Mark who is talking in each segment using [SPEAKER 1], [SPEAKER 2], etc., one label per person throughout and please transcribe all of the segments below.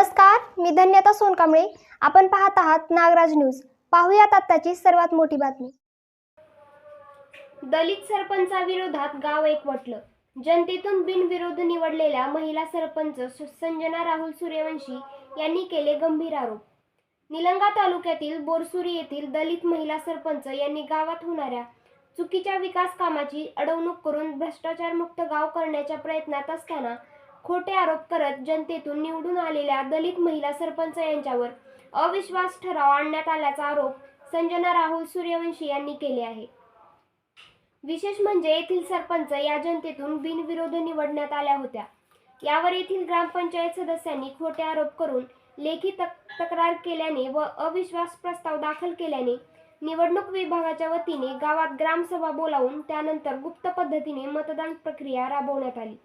[SPEAKER 1] नमस्कार मी धन्यता सोनकांबळे. आपण पाहत आहात नागराज न्यूज. पाहूयात आत्ताची सर्वात मोठी बातमी. दलित सरपंचाविरोधात गाव एकवटलं. जनतेतून बिनविरोध निवडलेल्या महिला सरपंच सु- संजना राहुल सूर्यवंशी यांनी केले गंभीर आरोप. निलंगा तालुक्यातील बोरसुरी येथील दलित महिला सरपंच यांनी गावात होणाऱ्या चुकीच्या विकास कामाची अडवणूक करून भ्रष्टाचारमुक्त गाव करण्याच्या प्रयत्नात असताना खोटे आरोप करत जनतेतून निवडून आलेल्या दलित महिला सरपंच यांच्यावर अविश्वास ठराव आणण्यात आल्याचा आरोप संजना राहुल सूर्यवंशी यांनी केले आहे. विशेष म्हणजे येथील सरपंच या जनतेतून बिनविरोध निवडण्यात आल्या होत्या. यावर येथील ग्रामपंचायत सदस्यांनी खोटे आरोप करून लेखी तक तक्रार केल्याने व अविश्वास प्रस्ताव दाखल केल्याने निवडणूक विभागाच्या वतीने गावात ग्रामसभा बोलावून त्यानंतर गुप्त पद्धतीने मतदान प्रक्रिया राबवण्यात आली.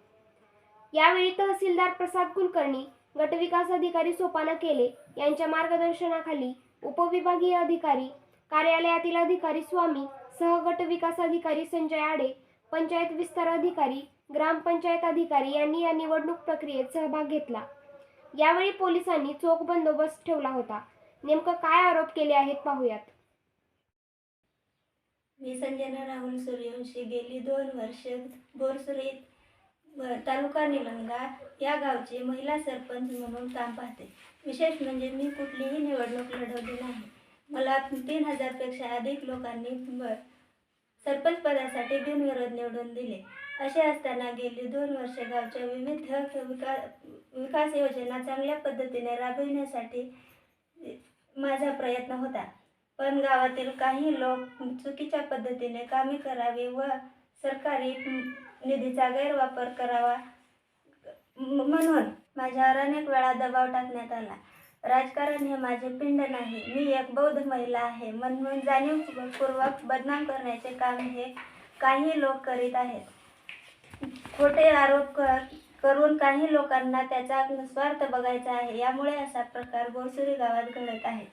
[SPEAKER 1] यावेळी तहसीलदार प्रसाद कुलकर्णी गटविकास अधिकारी सोपाना केले यांच्या मार्गदर्शनाखाली उपविभागीय अधिकारी कार्यालयातील अधिकारी स्वामी सह गट विकास अधिकारी संजय आडे पंचायत विस्तार अधिकारी ग्रामपंचायत अधिकारी यांनी या निवडणूक प्रक्रियेत सहभाग घेतला. यावेळी पोलिसांनी चोख बंदोबस्त ठेवला होता. नेमकं काय आरोप केले आहेत पाहूयात.
[SPEAKER 2] मी संजना राहुल सूर्यवंशी गेली दोन वर्ष बोरसुरीत तालुका निलंगा या गावचे महिला सरपंच म्हणून काम पाहते. विशेष म्हणजे मी कुठलीही निवडणूक लढवली नाही. मला तीन हजारपेक्षा अधिक लोकांनी सरपंच पदासाठी बिनविरोध निवडून दिले. असे असताना गेली दोन वर्षे गावच्या विविध विका विकास योजना चांगल्या पद्धतीने राबविण्यासाठी माझा प्रयत्न होता. पण गावातील काही लोक चुकीच्या पद्धतीने कामे करावी व सरकारी निधीचा गैरवापर करावा. म्हणून माझ्यावर अनेक वेळा दबाव टाकण्यात आला. राजकारण हे माझे पिंड नाही. मी एक बौद्ध महिला आहे. म्हणून जाणीवपूर्वक बदनाम करण्याचे काम हे काही लोक करीत आहेत. खोटे आरोप कर करून काही लोकांना त्याचा स्वार्थ बघायचा आहे. यामुळे असा प्रकार बोरसुरी गावात घडत आहे.